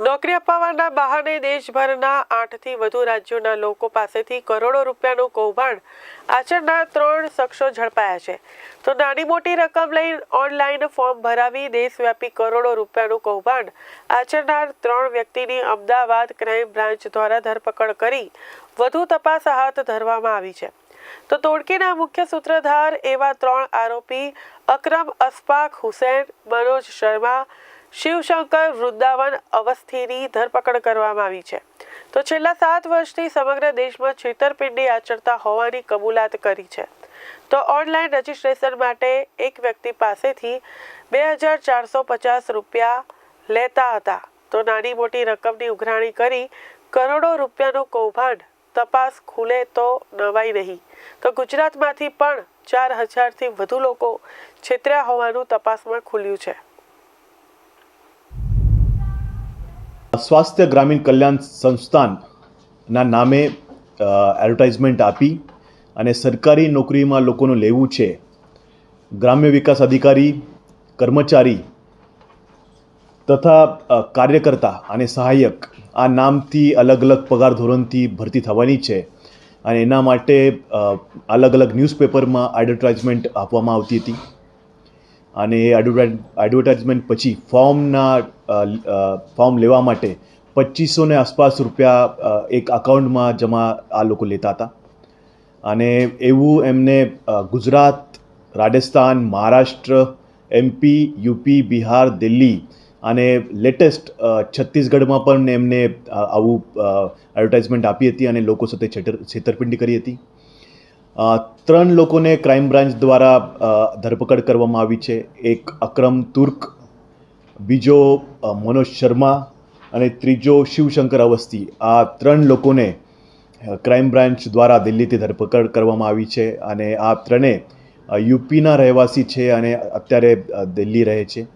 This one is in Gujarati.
નોકરી અપાવવાના બહાને દેશભરના આઠથી વધુ રાજ્યોના લોકો પાસેથી કરોડો રૂપિયાનું કૌભાંડ આચરનાર ત્રણ શખ્સો ઝડપાયા છે. તો નાની મોટી રકમ લઈ ઓનલાઈન ફોર્મ ભરાવી દેશવ્યાપી કરોડો રૂપિયાનું કૌભાંડ આચરનાર ત્રણ વ્યક્તિની અમદાવાદ ક્રાઇમ બ્રાન્ચ દ્વારા ધરપકડ કરી વધુ તપાસ હાથ ધરવામાં આવી છે. તો તોડકીના મુખ્ય સૂત્રધાર એવા ત્રણ આરોપી અકરમ અસ્પાક હુસૈન, મનોજ શર્મા શિવશંકર વૃંદાવન અવસ્થીની ધરપકડ કરવામાં આવી છે. તો છેલ્લા સાત વર્ષથી સમગ્ર દેશમાં છેતરપિંડી આચરતા હોવાની કબૂલાત કરી છે. તો ઓનલાઈન રજિસ્ટ્રેશન માટે એક વ્યક્તિ પાસેથી બે હજાર ચારસો પચાસ રૂપિયા લેતા હતા. તો નાની મોટી રકમની ઉઘરાણી કરી કરોડો રૂપિયાનું કૌભાંડ તપાસ ખુલે તો નવાઈ નહીં. તો ગુજરાતમાંથી પણ ચાર હજારથી વધુ લોકો છેતર્યા હોવાનું તપાસમાં ખુલ્યું છે. સ્વાસ્થ્ય ગ્રામીણ કલ્યાણ સંસ્થાનના નામે એડવર્ટાઇઝમેન્ટ આપી અને સરકારી નોકરીમાં લોકોનું લેવું છે. ગ્રામ્ય વિકાસ અધિકારી, કર્મચારી તથા કાર્યકર્તા અને સહાયક આ નામથી અલગ અલગ પગાર ધોરણથી ભરતી થવાની છે અને એના માટે અલગ અલગ ન્યૂઝપેપરમાં એડવર્ટાઇઝમેન્ટ આપવામાં આવતી હતી. અને એ એડવર્ટાઇઝ એડવર્ટાઇઝમેન્ટ પછી ફોર્મના ફોર્મ લેવા માટે પચીસોને આસપાસ રૂપિયા એક અકાઉન્ટમાં જમા આ લોકો લેતા હતા. અને એવું એમને ગુજરાત, રાજસ્થાન, મહારાષ્ટ્ર એમપી યુપી બિહાર, દિલ્હી અને લેટેસ્ટ છત્તીસગઢમાં પણ એમને આવું એડવર્ટાઇઝમેન્ટ આપી હતી અને લોકો સાથે છેતર, છેતરપિંડી કરી હતી. ત્રણ લોકોને ક્રાઇમ બ્રાન્ચ દ્વારા ધરપકડ કરવામાં આવી છે. એક અક્રમ તુર્ક, બીજો મનોજ શર્મા અને ત્રીજો શિવશંકર અવસ્થી. આ ત્રણ લોકોને ક્રાઇમ બ્રાન્ચ દ્વારા દિલ્હીથી ધરપકડ કરવામાં આવી છે અને આ ત્રણે યુપીના રહેવાસી છે અને અત્યારે દિલ્હી રહે છે.